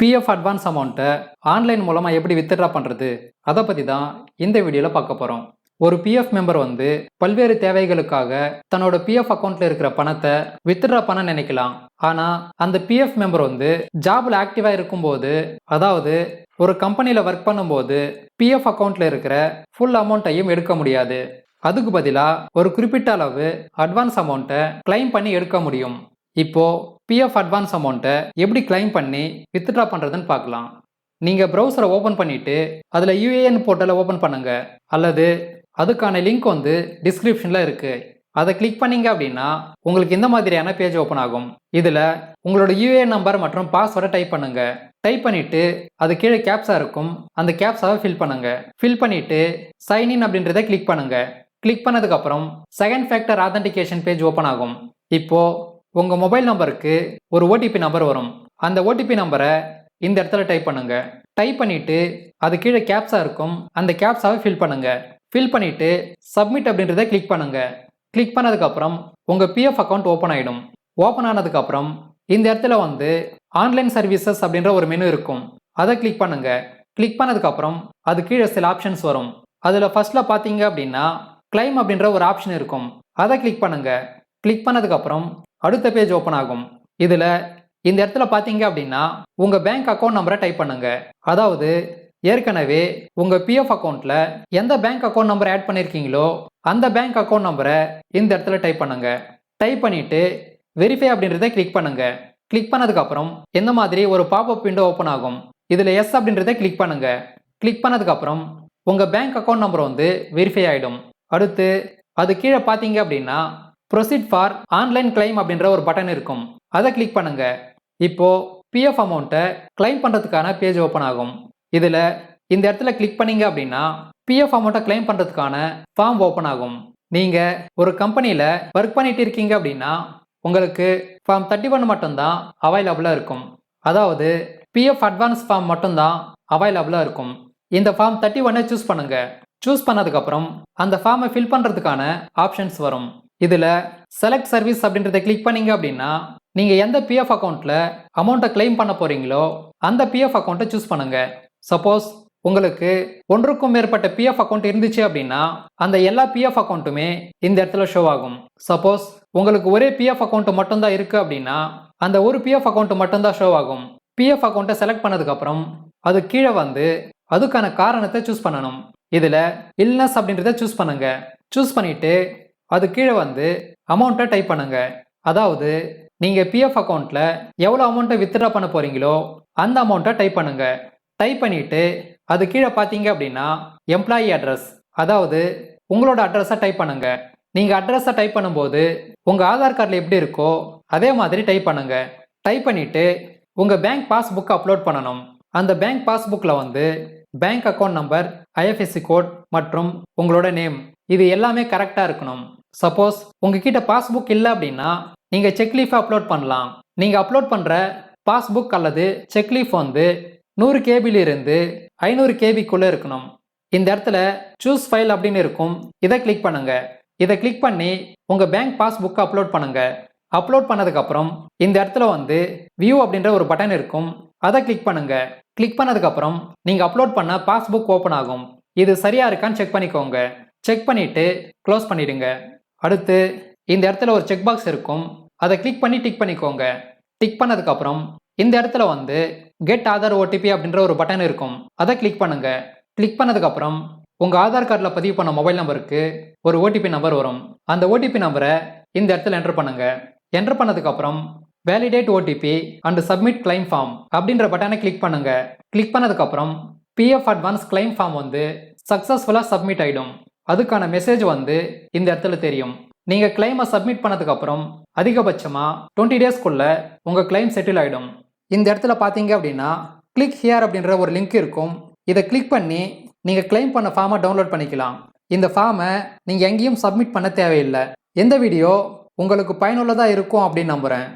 PF advance அமௌண்ட்டை online மூலமாக எப்படி வித்ட்ரா பண்ணுறது அதை பற்றி தான் இந்த வீடியோவில் பார்க்க போகிறோம் ஒரு பிஎஃப் மெம்பர் வந்து பல்வேறு தேவைகளுக்காக தன்னோட பிஎஃப் அக்கௌண்ட்ல இருக்கிற பணத்தை வித்ட்ரா பண்ண நினைக்கலாம். ஆனால் அந்த பிஎஃப் மெம்பர் வந்து ஜாப்ல ஆக்டிவாக இருக்கும்போது அதாவது ஒரு கம்பெனியில் ஒர்க் பண்ணும்போது பிஎஃப் அக்கௌண்ட்ல இருக்கிற ஃபுல் அமௌண்ட்டையும் எடுக்க முடியாது. அதுக்கு பதிலாக ஒரு குறிப்பிட்ட அளவு அட்வான்ஸ் அமௌண்ட்டை கிளைம் பண்ணி எடுக்க முடியும். இப்போ பிஎஃப் அட்வான்ஸ் அமௌண்ட்டை எப்படி கிளைம் பண்ணி வித்ட்ரா பண்ணுறதுன்னு பார்க்கலாம். நீங்கள் ப்ரௌசரை ஓப்பன் பண்ணிவிட்டு அதில் யூஏஎன் போர்ட்டலை ஓப்பன் பண்ணுங்க. அல்லது அதுக்கான லிங்க் வந்து டிஸ்கிரிப்ஷனில் இருக்குது அதை கிளிக் பண்ணீங்க அப்படின்னா உங்களுக்கு இந்த மாதிரியான பேஜ் ஓப்பன் ஆகும். இதில் உங்களோட யூஏஎன் நம்பர் மற்றும் பாஸ்வேர்டை டைப் பண்ணுங்க. டைப் பண்ணிவிட்டு அது கீழே கேப்ஸா இருக்கும். அந்த கேப்ஸாவை ஃபில் பண்ணுங்க. ஃபில் பண்ணிவிட்டு சைன் இன் அப்படின்றத கிளிக் பண்ணுங்க. கிளிக் பண்ணதுக்கப்புறம் second factor authentication page open ஆகும். இப்போது உங்கள் மொபைல் நம்பருக்கு ஒரு ஓடிபி நம்பர் வரும். அந்த ஓடிபி நம்பரை இந்த இடத்துல டைப் பண்ணுங்க. டைப் பண்ணிட்டு அது கீழே கேப்ஸாக இருக்கும். அந்த கேப்ஸாவை ஃபில் பண்ணுங்க. ஃபில் பண்ணிட்டு சப்மிட் அப்படின்றத கிளிக் பண்ணுங்க. கிளிக் பண்ணதுக்கப்புறம் உங்கள் பிஎஃப் அக்கௌண்ட் ஓப்பன் ஆகிடும் ஓப்பன் ஆனதுக்கப்புறம் இந்த இடத்துல வந்து ஆன்லைன் சர்வீசஸ் அப்படின்ற ஒரு மெனு இருக்கும். அதை கிளிக் பண்ணுங்க. கிளிக் பண்ணதுக்கப்புறம் அது கீழே சில ஆப்ஷன்ஸ் வரும். அதில் ஃபர்ஸ்ட்ல பார்த்தீங்க அப்படின்னா கிளைம் அப்படின்ற ஒரு ஆப்ஷன் இருக்கும். அதை கிளிக் பண்ணுங்க. கிளிக் பண்ணதுக்கப்புறம் அடுத்த பேஜ் ஓப்பன் ஆகும். இதில் இந்த இடத்துல பார்த்தீங்க அப்படின்னா உங்கள் பேங்க் அக்கௌண்ட் நம்பரை டைப் பண்ணுங்க. அதாவது ஏற்கனவே உங்கள் பிஎஃப் அக்கௌண்ட்டில் எந்த பேங்க் அக்கௌண்ட் நம்பர் ஆட் பண்ணியிருக்கீங்களோ அந்த பேங்க் அக்கௌண்ட் நம்பரை இந்த இடத்துல டைப் பண்ணுங்க. டைப் பண்ணிட்டு வெரிஃபை அப்படின்றத கிளிக் பண்ணுங்க. கிளிக் பண்ணதுக்கப்புறம் இந்த மாதிரி ஒரு பாப்அப் விண்டோ ஓப்பன் ஆகும். இதில் எஸ் அப்படின்றத கிளிக் பண்ணுங்க. கிளிக் பண்ணதுக்கப்புறம் உங்கள் பேங்க் அக்கௌண்ட் நம்பர் வந்து வெரிஃபை ஆகிடும் அடுத்து அது கீழே பார்த்தீங்க அப்படின்னா ப்ரொசீட் ஃபார் ஆன்லைன் கிளைம் அப்படின்ற ஒரு பட்டன் இருக்கும். அதை கிளிக் பண்ணுங்க. இப்போ பிஎஃப் அமௌண்ட்டை கிளைம் பண்ணுறதுக்கான பேஜ் ஓப்பன் ஆகும். இதில் இந்த இடத்துல கிளிக் பண்ணீங்க அப்படின்னா பிஎஃப் அமௌண்ட்டை கிளைம் பண்ணுறதுக்கான ஃபார்ம் ஓப்பன் ஆகும். நீங்கள் ஒரு கம்பெனியில் ஒர்க் பண்ணிட்டு இருக்கீங்க அப்படின்னா உங்களுக்கு ஃபார்ம் தேர்ட்டி ஒன் மட்டும்தான் அவைலபிளாக இருக்கும். அதாவது பிஎஃப் அட்வான்ஸ் ஃபார்ம் மட்டும்தான் அவைலபிளாக இருக்கும். இந்த ஃபார்ம் தேர்ட்டி ஒன்னை சூஸ் பண்ணுங்கள் சூஸ் பண்ணதுக்கப்புறம் அந்த ஃபார்மை ஃபில் பண்ணுறதுக்கான ஆப்ஷன்ஸ் வரும். இதில் செலக்ட் சர்வீஸ் அப்படின்றத கிளிக் பண்ணீங்க அப்படின்னா நீங்கள் எந்த பிஎஃப் அக்கௌண்ட்டில் அமௌண்ட்டை கிளைம் பண்ண போகிறீங்களோ அந்த பிஎஃப் அக்கௌண்ட்டை சூஸ் பண்ணுங்கள் சப்போஸ் உங்களுக்கு ஒன்றுக்கும் மேற்பட்ட பிஎஃப் அக்கௌண்ட் இருந்துச்சு அப்படின்னா அந்த எல்லா பிஎஃப் அக்கௌண்ட்டுமே இந்த இடத்துல ஷோ ஆகும். சப்போஸ் உங்களுக்கு ஒரே பிஎஃப் அக்கௌண்ட் மட்டும்தான் இருக்குது அப்படின்னா அந்த ஒரு பிஎஃப் அக்கௌண்ட் மட்டும்தான் ஷோ ஆகும். பிஎஃப் அக்கௌண்ட்டை செலக்ட் பண்ணதுக்கப்புறம் அது கீழே வந்து அதுக்கான காரணத்தை சூஸ் பண்ணணும். இதில் இல்னஸ் அப்படின்றத சூஸ் பண்ணுங்க. சூஸ் பண்ணிட்டு அது கீழே வந்து அமௌண்ட்டை டைப் பண்ணுங்க. அதாவது நீங்கள் பிஎஃப் அக்கௌண்ட்டில் எவ்வளோ அமௌண்ட்டை வித்ட்ரா பண்ண போகிறீங்களோ அந்த அமௌண்ட்டை டைப் பண்ணுங்க. டைப் பண்ணிட்டு அது கீழே பார்த்தீங்க அப்படின்னா எம்ப்ளாயி அட்ரஸ் அதாவது உங்களோட அட்ரஸை டைப் பண்ணுங்க. நீங்கள் அட்ரஸை டைப் பண்ணும்போது உங்கள் ஆதார் கார்டில் எப்படி இருக்கோ அதே மாதிரி டைப் பண்ணுங்க. டைப் பண்ணிவிட்டு உங்கள் பேங்க் பாஸ்புக் அப்லோட் பண்ணணும். அந்த பேங்க் பாஸ்புக்கில் வந்து bank account number IFSC code மற்றும் உங்களோட நேம் இது எல்லாமே கரெக்டாக இருக்கணும். சப்போஸ் உங்ககிட்ட பாஸ்புக் இல்லை அப்படின்னா நீங்கள் செக்லீஃப் அப்லோட் பண்ணலாம். நீங்கள் அப்லோட் பண்ணுற பாஸ்புக் அல்லது செக்லீஃப் வந்து நூறு கேபிலிருந்து ஐநூறு கேபிக்குள்ளே இருக்கணும். இந்த இடத்துல சூஸ் ஃபைல் அப்படின்னு இருக்கும். இதை கிளிக் பண்ணுங்க. இதை கிளிக் பண்ணி உங்கள் பேங்க் பாஸ்புக்கை அப்லோட் பண்ணுங்க. அப்லோட் பண்ணதுக்கப்புறம் இந்த இடத்துல வந்து வியூ அப்படின்ற ஒரு பட்டன் இருக்கும். அதை கிளிக் பண்ணுங்க. கிளிக் பண்ணதுக்கப்புறம் நீங்கள் அப்லோட் பண்ண பாஸ்புக் ஓப்பன் ஆகும். இது சரியா இருக்கான்னு செக் பண்ணிக்கோங்க. செக் பண்ணிட்டு க்ளோஸ் பண்ணிடுங்க. அடுத்து இந்த இடத்துல ஒரு செக் பாக்ஸ் இருக்கும். அதை கிளிக் பண்ணி டிக் பண்ணிக்கோங்க. டிக் பண்ணதுக்கப்புறம் இந்த இடத்துல வந்து கெட் ஆதார் ஓடிபி அப்படின்ற ஒரு பட்டன் இருக்கும். அதை கிளிக் பண்ணுங்க. கிளிக் பண்ணதுக்கப்புறம் உங்கள் ஆதார் கார்டில் பதிவு பண்ண மொபைல் நம்பருக்கு ஒரு ஓடிபி நம்பர் வரும். அந்த ஓடிபி நம்பரை இந்த இடத்துல என்டர் பண்ணுங்க. என்டர் பண்ணதுக்கப்புறம் validate OTP and submit claim form அப்படின்ற பட்டனை கிளிக் பண்ணுங்க. கிளிக் பண்ணதுக்கப்புறம் பிஎஃப் அட்வான்ஸ் கிளைம் ஃபார்ம் வந்து சக்ஸஸ்ஃபுல்லாக சப்மிட் ஆகிடும் அதுக்கான மெசேஜ் வந்து இந்த இடத்துல தெரியும். நீங்கள் கிளைமை சப்மிட் பண்ணதுக்கப்புறம் அதிகபட்சமாக டுவெண்ட்டி டேஸ்க்குள்ள உங்கள் கிளைம் செட்டில் ஆகிடும் இந்த இடத்துல பார்த்தீங்க அப்படின்னா கிளிக் ஹியர் அப்படின்ற ஒரு லிங்க் இருக்கும். இதை கிளிக் பண்ணி நீங்கள் கிளைம் பண்ண ஃபார்மை டவுன்லோட் பண்ணிக்கலாம். இந்த ஃபார்மை நீங்கள் எங்கேயும் சப்மிட் பண்ண தேவையில்லை. எந்த வீடியோ உங்களுக்கு பயனுள்ளதாக இருக்கும் அப்படின்னு நம்புகிறேன்